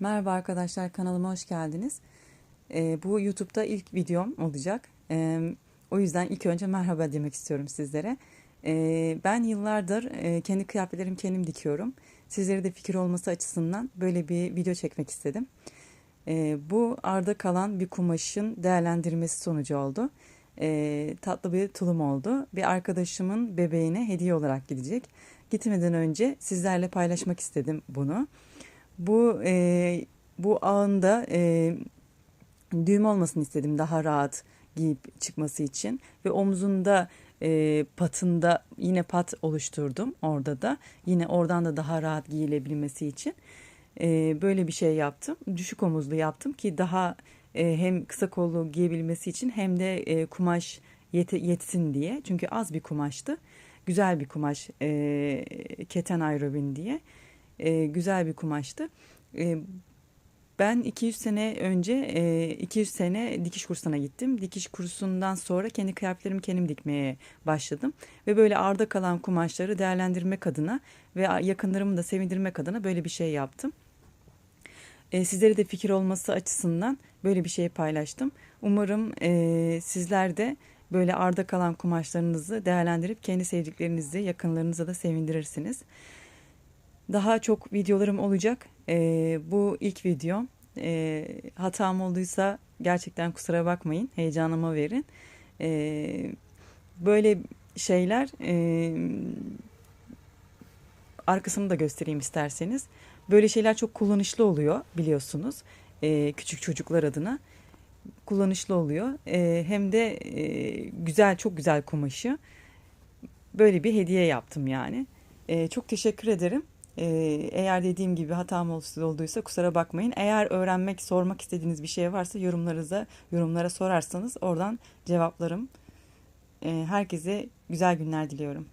Merhaba arkadaşlar kanalıma hoş geldiniz. Ee, bu YouTube'da ilk videom olacak. Ee, o yüzden ilk önce merhaba demek istiyorum sizlere. Ee, ben yıllardır e, kendi kıyafetlerimi kendim dikiyorum. Sizlere de fikir olması açısından böyle bir video çekmek istedim. Ee, bu arda kalan bir kumaşın değerlendirmesi sonucu oldu. Ee, tatlı bir tulum oldu. Bir arkadaşımın bebeğine hediye olarak gidecek. Gitmeden önce sizlerle paylaşmak istedim bunu. Bu e, bu ağında e, düğüm olmasını istedim daha rahat giyip çıkması için. Ve omzunda e, patında yine pat oluşturdum orada da. Yine oradan da daha rahat giyilebilmesi için. E, böyle bir şey yaptım. Düşük omuzlu yaptım ki daha e, hem kısa kollu giyebilmesi için hem de e, kumaş yete, yetsin diye. Çünkü az bir kumaştı. Güzel bir kumaş e, keten aerobin diye e, güzel bir kumaştı. E, ben 200 sene önce e, 200 sene dikiş kursuna gittim. Dikiş kursundan sonra kendi kıyafetlerimi kendim dikmeye başladım. Ve böyle arda kalan kumaşları değerlendirmek adına ve yakınlarımı da sevindirmek adına böyle bir şey yaptım. E, sizlere de fikir olması açısından böyle bir şey paylaştım. Umarım e, sizler de böyle arda kalan kumaşlarınızı değerlendirip kendi sevdiklerinizi, yakınlarınıza da sevindirirsiniz. Daha çok videolarım olacak. Ee, bu ilk videom. Ee, hatam olduysa gerçekten kusura bakmayın. Heyecanıma verin. Ee, böyle şeyler e, arkasını da göstereyim isterseniz. Böyle şeyler çok kullanışlı oluyor biliyorsunuz. Ee, küçük çocuklar adına kullanışlı oluyor. Ee, hem de e, güzel, çok güzel kumaşı. Böyle bir hediye yaptım yani. Ee, çok teşekkür ederim. Ee, eğer dediğim gibi hatam olduysa kusura bakmayın. Eğer öğrenmek, sormak istediğiniz bir şey varsa yorumlarınıza, yorumlara sorarsanız oradan cevaplarım. Ee, herkese güzel günler diliyorum.